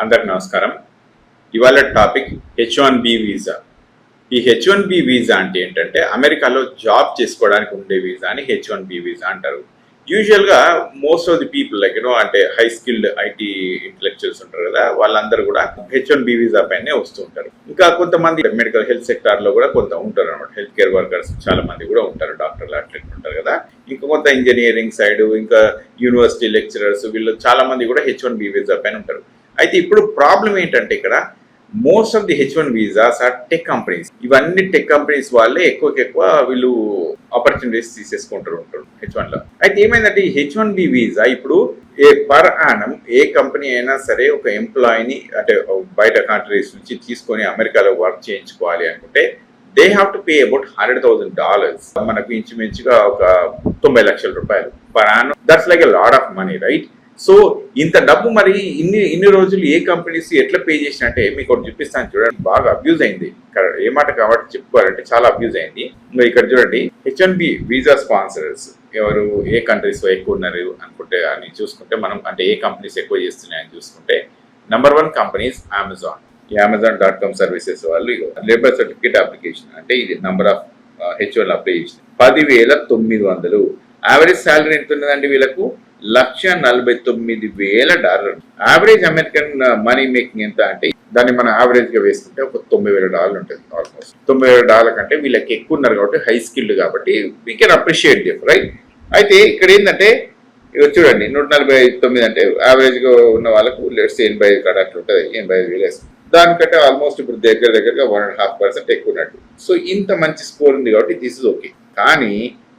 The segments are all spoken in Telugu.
అందరికి నమస్కారం. ఇవాళ topic H one B visa. ఈ హెచ్ వన్ బి వీసా అంటే ఏంటంటే అమెరికాలో జాబ్ చేసుకోవడానికి ఉండే వీసాని హెచ్ వన్ బి వీసా అంటారు. యూజువల్గా most of the people like you know అంటే హై స్కిల్డ్ ఐటీ ఇంటలెక్చువల్స్ ఉంటారు కదా వాళ్ళందరూ కూడా హెచ్ వన్ బి వీసా పైనే వస్తూ ఉంటారు. ఇంకా కొంతమంది మెడికల్ హెల్త్ సెక్టార్లో కూడా కొంత ఉంటారు అనమాట హెల్త్ కేర్ వర్కర్స్ చాలా మంది కూడా ఉంటారు డాక్టర్లు అట్లా ఉంటారు కదా. ఇంకా కొంత ఇంజనీరింగ్ సైడ్ ఇంకా యూనివర్సిటీ లెక్చరర్స్ వీళ్ళు చాలా మంది కూడా హెచ్ వన్ బి వీసా పైన ఉంటారు. అయితే ఇప్పుడు ప్రాబ్లం ఏంటంటే ఇక్కడ most of the H one visas are tech companies ఇవన్నీ టెక్ కంపెనీస్ వాళ్ళే ఎక్కువకి ఎక్కువ వీళ్ళు ఆపర్చునిటీస్ తీసేసుకుంటారు ఉంటారు హెచ్ వన్లో. అయితే ఏమైందంటే ఈ హెచ్ వన్ బి వీసా ఇప్పుడు ఏ పర్ ఆనం ఏ కంపెనీ అయినా సరే ఒక ఎంప్లాయీని అంటే బయట కంట్రీస్ నుంచి తీసుకొని అమెరికాలో వర్క్ చేయించుకోవాలి అనుకుంటే they have to pay about hundred thousand dollars మనకు ఇంచుమించుగా ఒక తొంభై లక్షల రూపాయలు. Per annum that's like a lot of money right so ఇంత డబ్బు మరి ఇన్ని ఇన్ని రోజులు ఏ కంపెనీస్ ఎట్లా పే చేసినట్టే మీకు ఒకటి చూపిస్తాను చూడండి. బాగా అబ్యూజ్ అయింది. ఏ మాట కాబట్టి చెప్పుకోవాలంటే చాలా అబ్యూజ్ అయింది. ఇంకా ఇక్కడ చూడండి. H one B visa sponsors ఎవరు ఏ కంట్రీస్ ఎక్కువ ఉన్నారు అనుకుంటే అని చూసుకుంటే మనం అంటే ఏ కంపెనీస్ ఎక్కువ చేస్తున్నాయని చూసుకుంటే నంబర్ వన్ కంపెనీస్ అమెజాన్ ఈ అమెజాన్ డాట్ కామ్ సర్వీసెస్ వాళ్ళు లేబర్ సర్టిఫికేట్ అప్లికేషన్ అంటే ఇది number of H one apply చేసిన పదివేల తొమ్మిది వందలు. యావరేజ్ శాలరీ ఎంత ఉన్నదండి వీళ్ళకు? లక్ష నలభై తొమ్మిది వేల dollar average American money making ఎంత అంటే దాన్ని మనం యావరేజ్గా వేసుకుంటే ఒక తొంభై వేల డాలర్ ఉంటుంది ఆల్మోస్ట్ తొంభై వేల డాలర్ కంటే వీళ్ళకి ఎక్కువ ఉన్నారు కాబట్టి హై స్కిల్డ్ కాబట్టి we can appreciate them right అయితే ఇక్కడ ఏంటంటే ఇక చూడండి నూట నలభై తొమ్మిది అంటే యావరేజ్గా ఉన్న వాళ్ళకు లెట్స్ ఎనభై ఐదు కాడ అట్లా ఉంటుంది ఎనభై ఐదు వేలు వేస్తుంది దానికంటే ఆల్మోస్ట్ ఇప్పుడు దగ్గర దగ్గరగా వన్ అండ్ హాఫ్ పర్సెంట్ ఎక్కువ ఉన్నట్టు. సో ఇంత మంచి స్కోర్ ఉంది కాబట్టి దిస్ ఇస్ ఓకే కానీ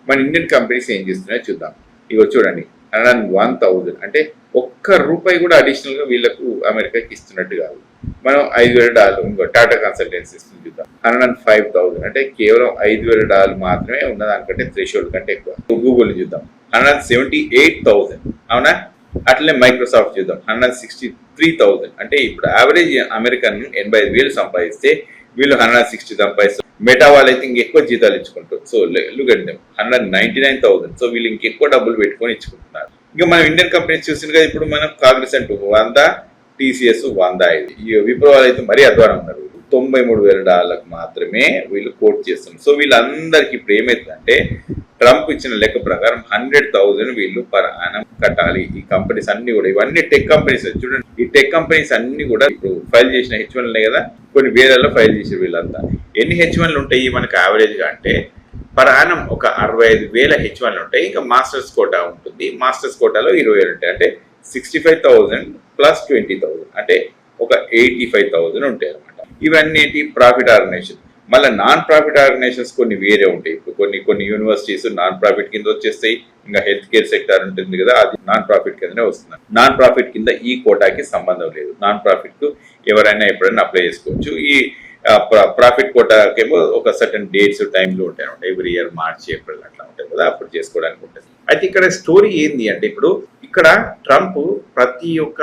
మన ఇండియన్ కంపెనీస్ ఏం చేస్తున్నాయో చూద్దాం. ఇగో చూడండి అండ్ వన్ థౌజండ్ అంటే ఒక్క రూపాయి కూడా అడిషనల్గా వీళ్ళకు అమెరికాకి ఇస్తున్నట్టు కాదు. మనం ఐదు వేల డాలర్ ఇంకో టాటా కన్సల్టెన్సీ ఇస్తుంది చూద్దాం. హండ్రెడ్ అండ్ ఫైవ్ థౌసండ్ అంటే కేవలం ఐదు వేల డాలర్ మాత్రమే ఉన్న దానికంటే థ్రెషోల్డ్ కంటే ఎక్కువ. గూగుల్ చూద్దాం. Hundred and seventy eight thousand అవునా? అట్లనే మైక్రోసాఫ్ట్ చూద్దాం. Hundred and sixty three thousand అంటే ఇప్పుడు యావరేజ్ అమెరికన్ ఎనభై ఐదు వేలు సంపాదిస్తే వీళ్ళు హండ్రెడ్ అండ్ సిక్స్టీ సంపాదిస్తారు. మెటా వాళ్ళు అయితే ఇంకెక్కువ జీతాలు ఇచ్చుకుంటారు. So look at them hundred ninety nine thousand so వీళ్ళు ఇంకెక్కువ డబ్బులు పెట్టుకొని ఇచ్చుకుంటున్నారు. ఇంకా మనం ఇండియన్ కంపెనీస్ చూసిన కదా ఇప్పుడు మనం కాగ్నిసెంట్ వంద టీసీఎస్ వంద ఐదు. ఈ విప్రో వాళ్ళు అయితే మరీ అధ్వానం ఉన్నారు. తొంభై మూడు వేల డాలర్లకు మాత్రమే వీళ్ళు కోట్ చేస్తున్నారు. సో వీళ్ళందరికీ ఇప్పుడు ఏమైందంటే ట్రంప్ ఇచ్చిన లెక్క ప్రకారం హండ్రెడ్ థౌజండ్ వీళ్ళు పర్ అనం కట్టాలి. ఈ కంపెనీస్ అన్ని కూడా ఇవన్నీ టెక్ కంపెనీస్ చూడండి. ఈ టెక్ కంపెనీస్ అన్ని కూడా ఇప్పుడు ఫైల్ చేసిన హెచ్ వన్లే కదా కొన్ని వేలల్లో ఫైల్ చేసిన వీళ్ళంతా. ఎన్ని హెచ్ వన్లు ఉంటాయి మనకు యావరేజ్గా అంటే పర్ ఒక అరవై ఐదు వేల హెచ్ వన్లు ఉంటాయి. ఇంకా మాస్టర్స్ కోటా ఉంటుంది. మాస్టర్స్ కోటాలో ఇరవై వేలు ఉంటాయి. అంటే sixty five thousand plus twenty thousand అంటే ఒక ఎయిటీ ఫైవ్ థౌజండ్ ఉంటాయి అనమాట ఇవన్నీ ఏంటి ప్రాఫిట్ ఆర్గనైజేషన్ మళ్ళీ నాన్ ప్రాఫిట్ ఆర్గనైజేషన్స్ కొన్ని వేరే ఉంటాయి. ఇప్పుడు కొన్ని కొన్ని యూనివర్సిటీస్ నాన్ ప్రాఫిట్ కింద వచ్చేస్తాయి. ఇంకా హెల్త్ కేర్ సెక్టర్ ఉంటుంది కదా అది నాన్ ప్రాఫిట్ కిందనే వస్తుంది. నాన్ ప్రాఫిట్ కింద ఈ కోటాకి సంబంధం లేదు. నాన్ ప్రాఫిట్కు ఎవరైనా ఎప్పుడైనా అప్లై చేసుకోవచ్చు. ఈ ప్రాఫిట్ కోటాకేమో ఒక సర్టన్ డేట్స్ టైంలో ఉంటాయి. ఎవ్రీ ఇయర్ మార్చ్ ఏప్రిల్ అట్లా ఉంటాయి కదా అప్పుడు చేసుకోవడానికి ఉంటుంది. అయితే ఇక్కడ స్టోరీ ఏంది అంటే ఇప్పుడు ఇక్కడ ట్రంప్ ప్రతి ఒక్క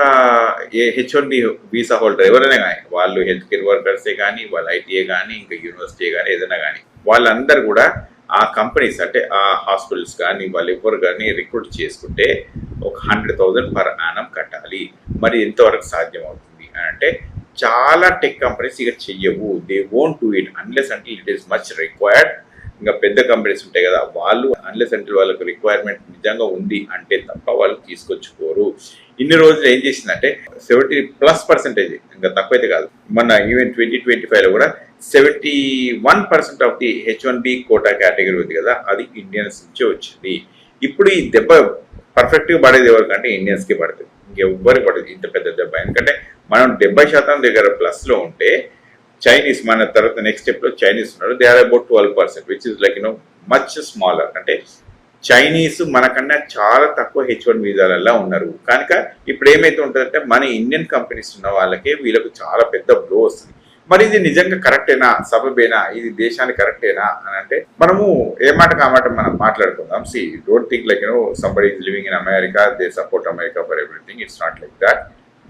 H one B visa holder ఎవరైనా కానీ వాళ్ళు హెల్త్ కేర్ వర్కర్సే కానీ వాళ్ళ ఐటీఏ కానీ ఇంకా యూనివర్సిటీ కానీ ఏదైనా కానీ వాళ్ళందరూ కూడా ఆ కంపెనీస్ అంటే ఆ హాస్పిటల్స్ కానీ వాళ్ళు ఎవరు కానీ రిక్రూట్ చేసుకుంటే ఒక హండ్రెడ్ థౌజండ్ పర్ ఆనం కట్టాలి. మరి ఎంతవరకు సాధ్యం అవుతుంది అని అంటే చాలా టెక్ కంపెనీస్ ఇక చెయ్యవు. They won't do it unless అంటే ఇట్ ఈస్ మచ్ రిక్వైర్డ్ ఇంకా పెద్ద కంపెనీస్ ఉంటాయి కదా వాళ్ళు అన్లెస్ అంటే వాళ్ళకు రిక్వైర్మెంట్ నిజంగా ఉంది అంటే తప్ప వాళ్ళు తీసుకొచ్చుకోరు. ఇన్ని రోజులు ఏం చేసిందంటే సెవెంటీ ప్లస్ పర్సెంటేజ్ ఇంకా తక్కువైతే కాదు. మన ఈవెన్ ట్వంటీ ట్వంటీ ఫైవ్లో కూడా seventy one percent of the H one B quota category ఉంది కదా అది ఇండియన్స్ నుంచే వచ్చింది. ఇప్పుడు ఈ దెబ్బ పర్ఫెక్ట్గా పడేది ఎవరికంటే ఇండియన్స్కి పడుతుంది. ఇంకెవ్వరికి పడదు ఇంత పెద్ద దెబ్బ. ఎందుకంటే మనం డెబ్బై శాతం దగ్గర ప్లస్లో ఉంటే చైనీస్ మన తర్వాత నెక్స్ట్ స్టెప్లో చైనీస్ ఉన్నారు. They are about twelve percent which is like you know much smaller అంటే చైనీస్ మనకన్నా చాలా తక్కువ హెచ్ వన్ వీజాలల్లా ఉన్నారు. కనుక ఇప్పుడు ఏమైతే ఉంటుందంటే మన ఇండియన్ కంపెనీస్ ఉన్న వాళ్ళకే వీళ్ళకు చాలా పెద్ద బ్లో వస్తుంది. మరి ఇది నిజంగా కరెక్టేనా? సబబేనా? ఇది దేశానికి కరెక్టేనా? అని అంటే మనము ఏ మాట కామాట మనం మాట్లాడుకుందాం. See don't think like you know somebody is living in America they support America for everything it's not like that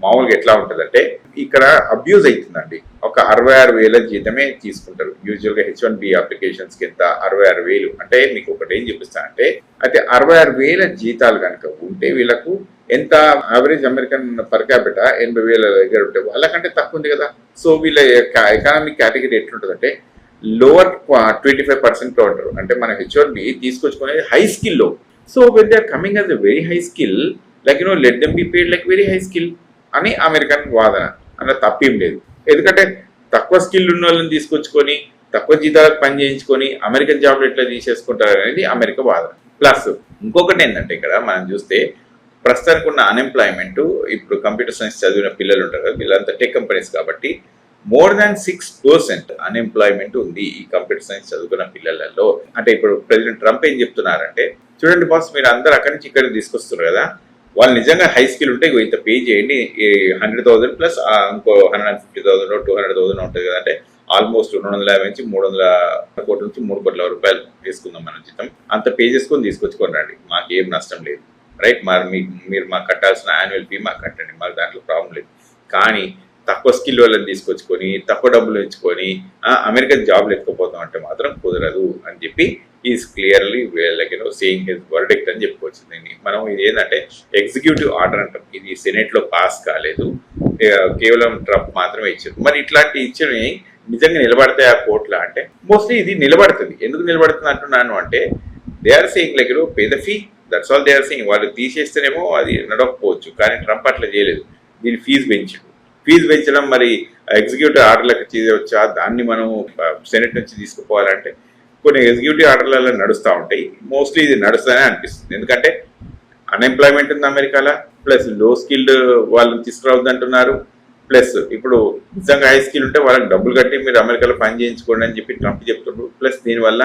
మామూలుగా ఎట్లా ఉంటుందంటే ఇక్కడ అబ్యూజ్ అవుతుందండి ఒక అరవై ఆరు వేల జీతమే తీసుకుంటారు. యూజువల్గా హెచ్ వన్ బి అప్లికేషన్స్ కింద అరవై ఆరు వేలు. అంటే మీకు ఒకటి ఏం చూపిస్తానంటే అయితే అరవై ఆరు వేల జీతాలు కనుక ఉంటే వీళ్ళకు ఎంత యావరేజ్ అమెరికన్ పర్ క్యాపిటల్ ఎనభై వేల దగ్గర ఉంటే వాళ్ళకంటే తక్కువ ఉంది కదా. సో వీళ్ళ ఎకనామిక్ కేటగిరీ ఎట్లుంటుందంటే లోవర్ ట్వంటీ ఫైవ్ పర్సెంట్ ఉంటారు అంటే మన హెచ్ఓర్బి తీసుకొచ్చుకునేది high స్కిల్లో so when they are coming as a very high skill like you know let them be paid like very high skill అని అమెరికన్ వాదన. అన్న తప్పేం లేదు. ఎందుకంటే తక్కువ స్కిల్ ఉన్న వాళ్ళని తీసుకొచ్చుకొని తక్కువ జీతాలకు పని చేయించుకొని అమెరికన్ జాబ్లు ఎట్లా తీసేసుకుంటారు అనేది అమెరికా వాదన. ప్లస్ ఇంకొకటి ఏంటంటే ఇక్కడ మనం చూస్తే ప్రస్తుతానికి ఉన్న అన్ఎంప్లాయ్మెంట్ ఇప్పుడు కంప్యూటర్ సైన్స్ చదివిన పిల్లలు ఉంటారు కదా వీళ్ళంతా టెక్ కంపెనీస్ కాబట్టి more than six percent unemployment ఉంది ఈ కంప్యూటర్ సైన్స్ చదువుకున్న పిల్లలలో. అంటే ఇప్పుడు ప్రెసిడెంట్ ట్రంప్ ఏం చెప్తున్నారంటే చూడండి బాస్ మీరు అందరు అక్కడి నుంచి ఇక్కడికి తీసుకొస్తున్నారు కదా వాళ్ళు నిజంగా హై స్కిల్ ఉంటే ఇంత పే చేయండి. హండ్రెడ్ థౌసండ్ ప్లస్ ఇంకో hundred and fifty thousand two hundred thousand ఉంటుంది కదా. ఆల్మోస్ట్ రెండు వందల యాభై నుంచి మూడు వందల కోట్ల నుంచి మూడు కోట్ల రూపాయలు తీసుకుందాం మనం జీతం. అంత పే చేసుకొని తీసుకొచ్చుకొని రండి. మాకు ఏం నష్టం లేదు. రైట్ మరి మీకు మీరు మాకు కట్టాల్సిన యాన్యువల్ ఫీ మాకు కట్టండి. మాకు దాంట్లో ప్రాబ్లం లేదు. కానీ తక్కువ స్కిల్ వాళ్ళని తీసుకొచ్చుకొని తక్కువ డబ్బులు ఇచ్చుకొని అమెరికన్ జాబ్లు ఎత్తుకుపోతాం అంటే మాత్రం కుదరదు అని చెప్పి is clearly like you know saying his verdict అని చెప్పుకోవచ్చు దీన్ని. మనం ఇది ఏంటంటే ఎగ్జిక్యూటివ్ ఆర్డర్ అంటాం. ఇది సెనెట్లో పాస్ కాలేదు. కేవలం ట్రంప్ మాత్రమే ఇచ్చారు. మరి ఇట్లాంటి ఇచ్చినవి నిజంగా నిలబడతాయి ఆ కోర్టులో అంటే మోస్ట్లీ ఇది నిలబడుతుంది. ఎందుకు నిలబడుతుంది అంటున్నాను అంటే they are saying like pay fee that's all they are saying వాళ్ళు తీసేస్తేనేమో అది నడవకపోవచ్చు. కానీ ట్రంప్ అట్లా చేయలేదు. దీని ఫీజు పెంచాడు. ఫీజు పెంచడం మరి ఎగ్జిక్యూటివ్ ఆర్డర్లకు చేయవచ్చా దాన్ని మనం సెనెట్ నుంచి తీసుకుపోవాలంటే కొన్ని ఎగ్జిక్యూటివ్ ఆర్డర్లలో నడుస్తూ ఉంటాయి. మోస్ట్లీ ఇది నడుస్తానే అనిపిస్తుంది. ఎందుకంటే అన్ఎంప్లాయ్మెంట్ ఉంది అమెరికాలో ప్లస్లో స్కిల్డ్ వాళ్ళని తీసుకురావద్దు అంటున్నారు. ప్లస్ ఇప్పుడు నిజంగా హై స్కిల్ ఉంటే వాళ్ళకి డబ్బులు కట్టి మీరు అమెరికాలో పని చేయించుకోండి అని చెప్పి ట్రంప్ చెప్తుండ్రు. ప్లస్ దీనివల్ల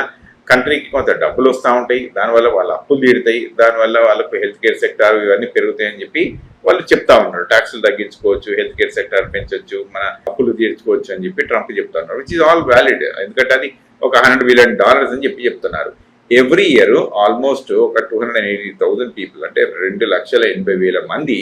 కంట్రీకి కొంత డబ్బులు వస్తూ ఉంటాయి. దానివల్ల వాళ్ళ అప్పులు తీరుతాయి. దానివల్ల వాళ్ళకు హెల్త్ కేర్ సెక్టార్ ఇవన్నీ పెరుగుతాయని చెప్పి వాళ్ళు చెప్తా ఉన్నారు. ట్యాక్సులు తగ్గించుకోవచ్చు హెల్త్ కేర్ సెక్టర్ పెంచొచ్చు మన అప్పులు తీర్చుకోవచ్చు అని చెప్పి ట్రంప్ చెప్తా ఉన్నారు విచ్ ఇస్ ఆల్ వ్యాలిడ్ ఎందుకంటే అది ఒక హండ్రెడ్ బిలియన్ డాలర్స్ అని చెప్పి చెప్తున్నారు. ఎవ్రీ ఇయర్ ఆల్మోస్ట్ ఒక two hundred eighty thousand people అంటే రెండు లక్షల ఎనభై వేల మంది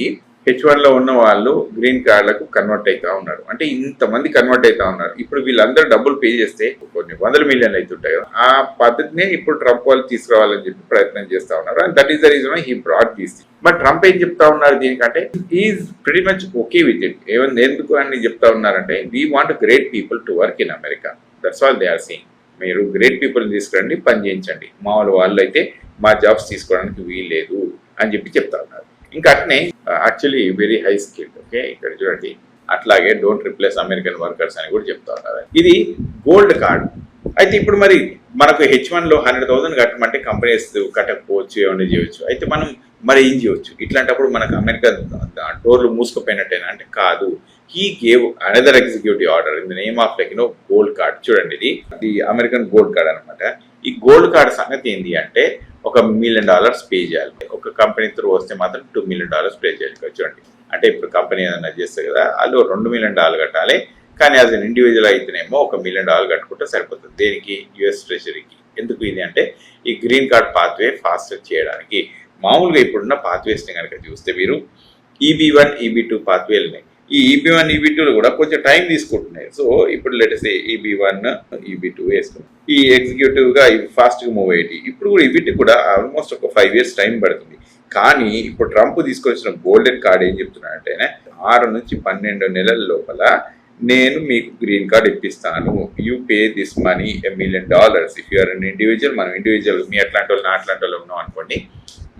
హెచ్ వన్లో ఉన్న వాళ్ళు గ్రీన్ కార్డులకు కన్వర్ట్ అవుతా ఉన్నారు. అంటే ఇంతమంది కన్వర్ట్ అవుతా ఉన్నారు. ఇప్పుడు వీళ్ళందరూ డబ్బులు పే చేస్తే కొన్ని వందల మిలియన్లు అవుతుంటాయి కదా ఆ పద్ధతినే ఇప్పుడు ట్రంప్ వాళ్ళు తీసుకురావాలని చెప్పి ప్రయత్నం చేస్తా ఉన్నారు. And that is the reason he brought తీసి బట్ ట్రంప్ ఏం చెప్తా ఉన్నారు దీనికంటే is pretty much okay with it ఏమన్నా ఎందుకు అని చెప్తా ఉన్నారంటే we want great people to work in America that's all they are saying మీరు గ్రేట్ పీపుల్ని తీసుకురండి పని చేయించండి. మామూలు వాళ్ళు అయితే మా జాబ్స్ తీసుకోవడానికి వీలు లేదు అని చెప్పి చెప్తా ఉన్నారు. ఇంకా అట్నే actually very high skill okay ఇక్కడ చూడండి. అట్లాగే డోంట్ రిప్లేస్ అమెరికన్ వర్కర్స్ అని కూడా చెప్తా ఉన్నారు ఇది గోల్డ్ కార్డ్ అయితే ఇప్పుడు మరి మనకు హెచ్ వన్లో హండ్రెడ్ థౌసండ్ కట్టమంటే కంపెనీస్ కట్టకపోవచ్చు ఏమైనా చేయవచ్చు అయితే మనం మరి ఏం చేయవచ్చు ఇట్లాంటప్పుడు మనకు అమెరికా డోర్లు మూసుకుపోయినట్టేనా? అంటే కాదు. He gave another executive order in the name of like no gold card చూడండి ఇది. ఇది అమెరికన్ గోల్డ్ కార్డ్ అనమాట ఈ గోల్డ్ కార్డ్ సంగతి ఏంటి అంటే ఒక మిలియన్ డాలర్స్ పే చేయాలి. ఒక కంపెనీ త్రూ వస్తే మాత్రం టూ మిలియన్ డాలర్స్ పే చేయాలి. చూడండి. అంటే ఇప్పుడు కంపెనీ ఏదైనా చేస్తే కదా వాళ్ళు రెండు మిలియన్ డాలర్ కట్టాలి. కానీ యాజ్ అన్ ఇండివిజువల్ అయితేనేమో ఒక మిలియన్ డాలర్ కట్టుకుంటే సరిపోతుంది. దేనికి? యుఎస్ ట్రెజరీకి ఎందుకు ఇది అంటే ఈ గ్రీన్ కార్డ్ పాత్వే ఫాస్ట్ చేయడానికి. మామూలుగా ఇప్పుడున్న పాత్వేస్ని కనుక చూస్తే మీరు ఈబీ వన్ ఈబీ టూ పాత్వేలు ఉన్నాయి. ఈ ఈబీ వన్ ఈబీ టూలు కూడా కొంచెం టైం తీసుకుంటున్నాయి. సో ఇప్పుడు let's EB one EB two వేసుకున్నాం ఈ ఎగ్జిక్యూటివ్గా ఇవి ఫాస్ట్గా మూవ్ అయ్యేటి. ఇప్పుడు కూడా వీటికి కూడా ఆల్మోస్ట్ ఒక ఫైవ్ ఇయర్స్ టైం పడుతుంది. కానీ ఇప్పుడు ట్రంప్ తీసుకొచ్చిన గోల్డెన్ కార్డ్ ఏం చెప్తున్నాడంటే ఆరు నుంచి పన్నెండు నెలల లోపల నేను మీకు గ్రీన్ కార్డ్ ఇప్పిస్తాను. You pay this money a million dollars if you're an individual మనం ఇండివిజువల్ మీ అట్లాంటి వాళ్ళు నా అట్లాంటి వాళ్ళు ఉన్నాం అనుకోండి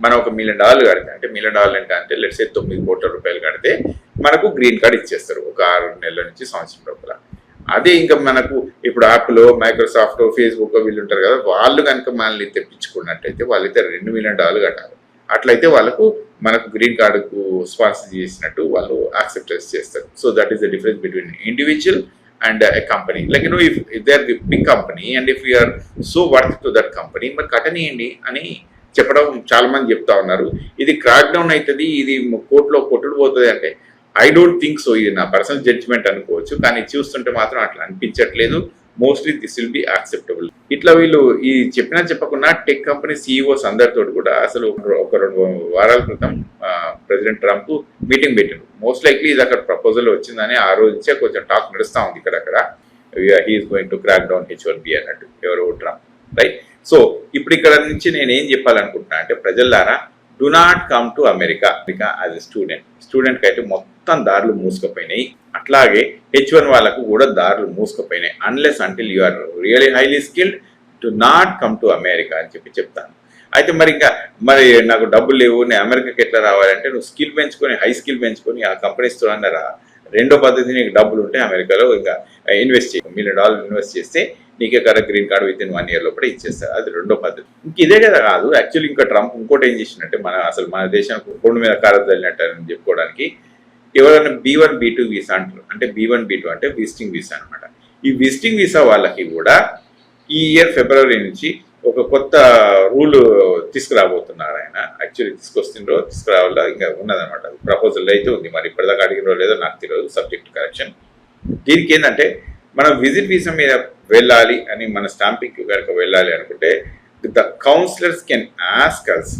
మనం ఒక మిలియన్ డాలర్ కడితే అంటే మిలియన్ డాలర్ అంటే అంటే లెట్స్ తొమ్మిది కోట్ల రూపాయలు కడితే మనకు గ్రీన్ కార్డ్ ఇచ్చేస్తారు ఒక ఆరు నెలల నుంచి సంవత్సరం లోపల. అదే ఇంకా మనకు ఇప్పుడు యాప్లో మైక్రోసాఫ్ట్ ఫేస్బుక్ వీళ్ళు ఉంటారు కదా వాళ్ళు కనుక మనల్ని తెప్పించుకున్నట్టయితే వాళ్ళైతే రెండు మిలియన్ డాలర్లు కట్టాలి. అట్లయితే వాళ్ళకు మనకు గ్రీన్ కార్డుకు స్పాన్సర్ చేసినట్టు వాళ్ళు యాక్సెప్టెన్స్ చేస్తారు. So that is the difference between individual and a company like no if they are big company and if you're so worth to that company మరి కట్టనీయండి అని చెప్పడం చాలా మంది చెప్తా ఉన్నారు. ఇది క్రాక్ డౌన్ అవుతుంది ఇది కోర్టులో కొట్టుడు పోతుంది అంటే ఐ డోంట్ థింక్ సో ఇది నా పర్సనల్ జడ్జ్మెంట్ అనుకోవచ్చు కానీ చూస్తుంటే మాత్రం అట్లా అనిపించట్లేదు. Mostly this will be acceptable ఇట్లా వీళ్ళు ఈ చెప్పినా చెప్పకుండా టెక్ కంపెనీ సీఈఓస్ అందరితో కూడా అసలు ఒక రెండు వారాల క్రితం ప్రెసిడెంట్ ట్రంప్ మీటింగ్ పెట్టారు. మోస్ట్ లైక్లీ ఇది అక్కడ ప్రపోజల్ వచ్చిందని ఆ రోజు నుంచే కొంచెం టాక్ నడుస్తూ ఉంది ఇక్కడక్కడ he is going to crack down H one B అన్నట్టు ఎవరు ట్రంప్ రైట్ సో ఇప్పుడు ఇక్కడ నుంచి నేను ఏం చెప్పాలనుకుంటున్నా అంటే ప్రజల్లారా do not come to America America as a student student అయితే మొత్తం దారులు మూసుకుపోయినాయి. అట్లాగే హెచ్ వన్ వాళ్ళకు కూడా దారులు మూసుకుపోయినాయి. Unless until you are really highly skilled to not come to America అని చెప్పి చెప్తాను. అయితే మరి ఇంకా మరి నాకు డబ్బులు లేవు నేను అమెరికాకి ఎట్లా రావాలంటే నువ్వు స్కిల్ పెంచుకొని హై స్కిల్ పెంచుకొని ఆ కంపెనీస్తో రా. రెండో పద్ధతి నీకు డబ్బులు ఉంటే అమెరికాలో ఇంకా ఇన్వెస్ట్ చేయ. మిలియన్ డాలర్ ఇన్వెస్ట్ చేస్తే నీకే కదా green card within one year లోపల ఇచ్చేస్తారు. అది రెండో పద్ధతి. ఇంక ఇదే కదా కాదు యాక్చువల్లీ ఇంకా ట్రంప్ ఇంకోటి ఏం చేసినట్టే మన అసలు మన దేశానికి కొండ మీద కారత వెళ్ళినట్టు అని చెప్పుకోవడానికి ఎవరైనా B one B two visa అంటారు. అంటే బీ వన్ బీ టూ అంటే విజిటింగ్ వీసా అనమాట ఈ విజిటింగ్ వీసా వాళ్ళకి కూడా ఈ ఇయర్ ఫిబ్రవరి నుంచి ఒక కొత్త రూల్ తీసుకురాబోతున్నారు ఆయన. యాక్చువల్లీ తీసుకొస్తుండ్రో తీసుకురావాలా ఇంకా ఉన్నదనమాట ప్రపోజల్ అయితే ఉంది. మరి ఇప్పటిదాకా అడిగినో లేదో నాకు తెలియదు సబ్జెక్ట్ కరెక్షన్ దీనికి ఏంటంటే మనం విజిట్ వీసా మీద వెళ్ళాలి అని మన స్టాంపింగ్ కనుక వెళ్ళాలి అనుకుంటే the counsellors can ask us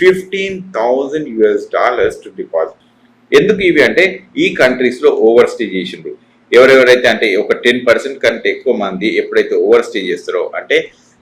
fifteen thousand US dollars to deposit ఎందుకు ఇవి అంటే ఈ కంట్రీస్లో ఓవర్ స్టే చేసిండ్రు. ఎవరెవరైతే అంటే ఒక టెన్ పర్సెంట్ కంటే ఎక్కువ మంది ఎప్పుడైతే ఓవర్ స్టే చేస్తారో అంటే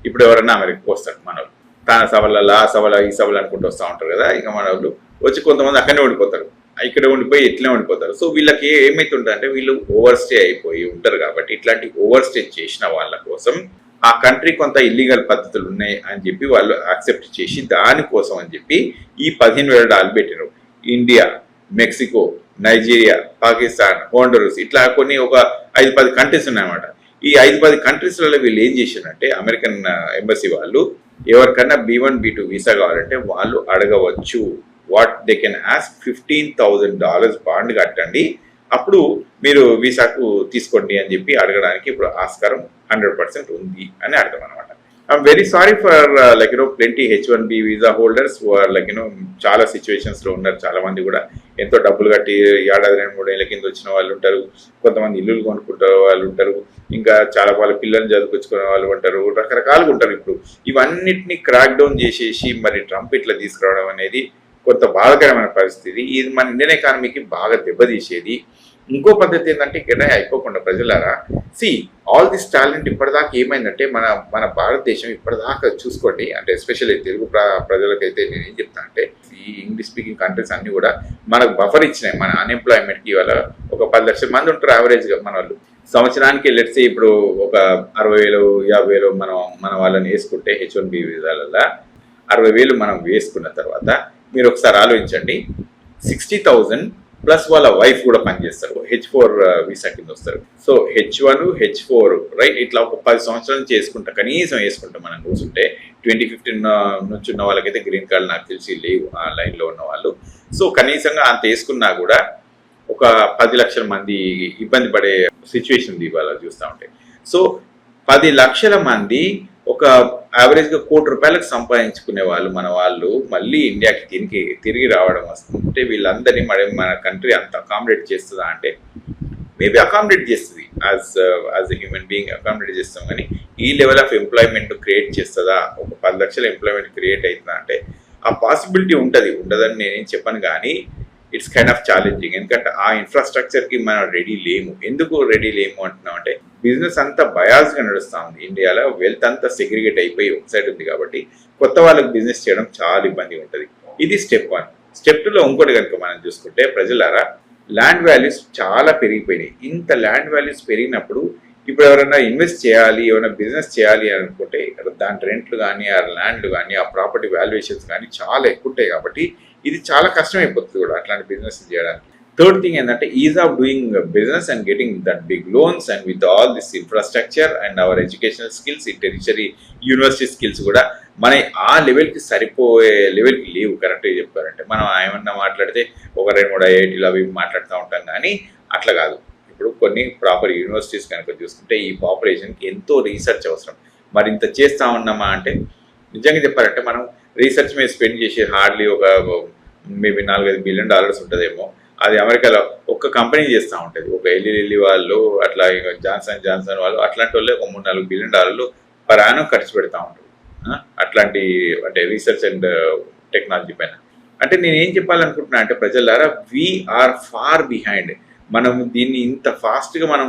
ఇప్పుడు ఎవరైనా అమెరికాకి వస్తారు మన తన సభలలో ఆ సభల ఈ సభలు అనుకుంటూ వస్తూ ఉంటారు కదా ఇక మన వాళ్ళు వచ్చి కొంతమంది అక్కడనే ఉండిపోతారు. ఇక్కడ ఉండిపోయి ఇట్లనే ఉండిపోతారు. సో వీళ్ళకి ఏమైతుంటుంది అంటే వీళ్ళు ఓవర్ స్టే అయిపోయి ఉంటారు కాబట్టి ఇట్లాంటి ఓవర్ స్టే చేసిన వాళ్ళ కోసం ఆ కంట్రీ కొంత ఇల్లీగల్ పద్ధతులు ఉన్నాయి అని చెప్పి వాళ్ళు యాక్సెప్ట్ చేసి దానికోసం అని చెప్పి ఈ పదిహేను వేల డాలు పెట్టినారు India Mexico Nigeria Pakistan Honduras ఇట్లా కొన్ని ఒక ఐదు పది కంట్రీస్ ఉన్నాయన్నమాట. ఈ ఐదు పది కంట్రీస్లలో వీళ్ళు ఏం చేశారంటే అమెరికన్ ఎంబసీ వాళ్ళు ఎవరికన్నా B one B two visa కావాలంటే వాళ్ళు అడగవచ్చు. What they can ask fifteen thousand dollars bond కట్టండి. అప్పుడు మీరు వీసాకు తీసుకోండి అని చెప్పి అడగడానికి ఇప్పుడు ఆస్కారం హండ్రెడ్ పర్సెంట్ ఉంది అని అర్థం అనమాట I'm very sorry for like you know plenty H one B visa holders like you know చాలా సిచ్యువేషన్స్లో ఉన్నారు. చాలా మంది కూడా ఎంతో డబ్బులు కట్టి ఏడాది రెండు మూడు ఏళ్ళ కింద వచ్చిన వాళ్ళు ఉంటారు. కొంతమంది ఇల్లులు కొనుక్కుంటారు వాళ్ళు ఉంటారు. ఇంకా చాలా వాళ్ళ పిల్లల్ని చదువుకొచ్చుకునే వాళ్ళు ఉంటారు. రకరకాలుగా ఉంటారు ఇప్పుడు. ఇవన్నిటిని క్రాక్ డౌన్ చేసేసి మరి ట్రంప్ ఇట్లా తీసుకురావడం అనేది కొంత బాధాకరమైన పరిస్థితి. ఇది మన ఇండియన్ ఎకానమీకి బాగా దెబ్బతీసేది. ఇంకో పద్ధతి ఏంటంటే ఇక్కడ అయిపోకుండా ప్రజలారా సి ఆల్ దిస్ టాలెంట్ ఇప్పటిదాకా ఏమైందంటే మన మన భారతదేశం ఇప్పటిదాకా చూసుకోండి అంటే ఎస్పెషల్లీ తెలుగు ప్ర ప్రజలకైతే నేను ఏం చెప్తాను అంటే ఈ ఇంగ్లీష్ స్పీకింగ్ కంట్రీస్ అన్నీ కూడా మనకు బఫర్ ఇచ్చినాయి. మన అన్ఎంప్లాయ్మెంట్కి ఇవాళ ఒక పది లక్షల మంది ఉంటారు యావరేజ్గా మన వాళ్ళు. సంవత్సరానికి లెట్స్ ఇప్పుడు ఒక అరవై వేలు యాభై వేలు మనం మన వాళ్ళని వేసుకుంటే హెచ్ వన్ బి విధాలలో అరవై వేలు మనం వేసుకున్న తర్వాత మీరు ఒకసారి ఆలోచించండి. సిక్స్టీ థౌజండ్ ప్లస్ వాళ్ళ వైఫ్ కూడా పనిచేస్తారు. హెచ్ ఫోర్ వీసా కింద వస్తారు. So H one H four right ఇట్లా ఒక పది సంవత్సరాల నుంచి వేసుకుంటా కనీసం వేసుకుంటాం మనం కూర్చుంటే ట్వంటీ ఫిఫ్టీన్ నుంచి ఉన్న వాళ్ళకైతే గ్రీన్ కార్డ్ నాకు తెలిసి లేవు ఆ లైన్లో ఉన్న వాళ్ళు. సో కనీసంగా అంత వేసుకున్నా కూడా ఒక పది లక్షల మంది ఇబ్బంది పడే సిచ్యువేషన్ ఉంది ఇవాళ చూస్తూ ఉంటే. సో పది లక్షల మంది ఒక యావరేజ్గా కోటి రూపాయలకు సంపాదించుకునే వాళ్ళు మన వాళ్ళు మళ్ళీ ఇండియాకి తిరిగి తిరిగి రావడం వస్తుంటే వీళ్ళందరినీ మరి మన కంట్రీ అంత అకామిడేట్ చేస్తుందా అంటే మేబీ అకామిడేట్ చేస్తుంది. As as a human being accommodate చేస్తాం కానీ ఈ లెవెల్ ఆఫ్ ఎంప్లాయ్మెంట్ క్రియేట్ చేస్తుందా? ఒక పది లక్షల ఎంప్లాయ్మెంట్ క్రియేట్ అవుతుందా అంటే ఆ పాసిబిలిటీ ఉంటుంది. ఉండదని నేనేం చెప్పను కానీ ఇట్స్ కైండ్ ఆఫ్ ఛాలెంజింగ్ ఎందుకంటే ఆ ఇన్ఫ్రాస్ట్రక్చర్కి మనం రెడీ లేము. ఎందుకు రెడీ లేము అంటున్నాం అంటే బిజినెస్ అంతా బయాస్గా నడుస్తా ఉంది ఇండియాలో వెల్త్ అంతా సెగ్రిగేట్ అయిపోయి ఒక సైడ్ ఉంది కాబట్టి కొత్త వాళ్ళకి బిజినెస్ చేయడం చాలా ఇబ్బంది ఉంటుంది. ఇది స్టెప్ వన్ స్టెప్ టూలో ఇంకోటి కనుక మనం చూసుకుంటే ప్రజలారా ల్యాండ్ వాల్యూస్ చాలా పెరిగిపోయినాయి. ఇంత ల్యాండ్ వాల్యూస్ పెరిగినప్పుడు ఇప్పుడు ఎవరైనా ఇన్వెస్ట్ చేయాలి ఏమైనా బిజినెస్ చేయాలి అని అనుకుంటే దాని రెంట్లు కానీ ఆ ల్యాండ్లు కానీ ఆ ప్రాపర్టీ వాల్యుయేషన్స్ కానీ చాలా ఎక్కువ ఉంటాయి కాబట్టి ఇది చాలా కష్టమైపోతుంది కూడా అట్లాంటి బిజినెస్ చేయడానికి. థర్డ్ థింగ్ ఏంటంటే is of doing business and getting that big loans and with all this infrastructure and our educational skills ఈ టెరిటరీ యూనివర్సిటీ స్కిల్స్ కూడా మన ఆ లెవెల్కి సరిపోయే లెవెల్కి లేవు. కరెక్ట్గా చెప్పారంటే మనం ఏమన్నా మాట్లాడితే ఒక రెండు మూడు ఐఐటీలు అవి మాట్లాడుతూ ఉంటాం కానీ అట్లా కాదు. ఇప్పుడు కొన్ని ప్రాపర్ యూనివర్సిటీస్ కనుక చూసుకుంటే ఈ పాపులేషన్కి ఎంతో రీసెర్చ్ అవసరం. మరి ఇంత చేస్తా ఉన్నామా అంటే నిజంగా చెప్పారంటే మనం రీసెర్చ్ మీద స్పెండ్ చేసి హార్డ్లీ ఒక మేబీ నాలుగైదు బిలియన్ డాలర్స్ ఉంటుందేమో. అది అమెరికాలో ఒక్క కంపెనీ చేస్తూ ఉంటుంది. ఒక ఎల్లి ఎల్లి వాళ్ళు అట్లా ఇక జాన్సన్ జాన్సన్ వాళ్ళు అట్లాంటి వాళ్ళే ఒక మూడు నాలుగు బిలియన్ డాలర్లు ప్రయాణం ఖర్చు పెడతా ఉంటారు అట్లాంటి అంటే రీసెర్చ్ అండ్ టెక్నాలజీ పైన. అంటే నేను ఏం చెప్పాలనుకుంటున్నా అంటే ప్రజలారా వీఆర్ ఫార్ బిహైండ్ మనం దీన్ని ఇంత ఫాస్ట్గా మనం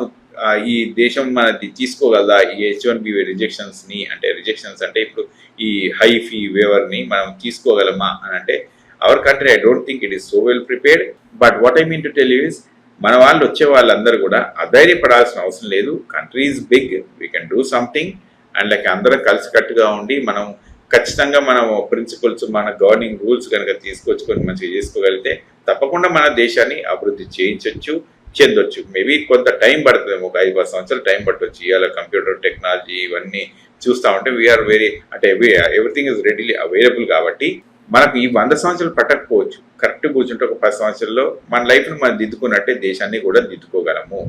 ఈ దేశం మనది తీసుకోగలదా? ఈ హెచ్ వన్ బి రిజెక్షన్స్ని అంటే రిజెక్షన్స్ అంటే ఇప్పుడు ఈ హై ఫీ వేవర్ని మనం తీసుకోగలమా అని అంటే our country I don't think it is so well prepared but what I mean to tell is మన వాళ్ళు వచ్చే వాళ్ళందరూ కూడా అధైర్యపడాల్సిన అవసరం లేదు. Country is big we can do something and like అందరం కలిసికట్టుగా ఉండి మనం ఖచ్చితంగా మనం ప్రిన్సిపల్స్ మన గవర్నింగ్ రూల్స్ కనుక తీసుకొచ్చుకొని మంచిగా చేసుకోగలిగితే తప్పకుండా మన దేశాన్ని అభివృద్ధి చేయించవచ్చు చెందొచ్చు. మేబీ కొంత టైం పడుతుంది. ఒక ఐదు పది సంవత్సరాలు టైం పట్టవచ్చు ఇవాళ కంప్యూటర్ టెక్నాలజీ ఇవన్నీ చూస్తా ఉంటే వీఆర్ వెరీ అంటే ఎవ్రీథింగ్ ఇస్ రెడీలీ అవైలబుల్ కాబట్టి మనకు ఈ వంద సంవత్సరాలు పట్టకపోవచ్చు. కరెక్ట్ కూర్చుంటే ఒక పది సంవత్సరాల్లో మన లైఫ్ను మనం దిద్దుకున్నట్టే దేశాన్ని కూడా దిద్దుకోగలము.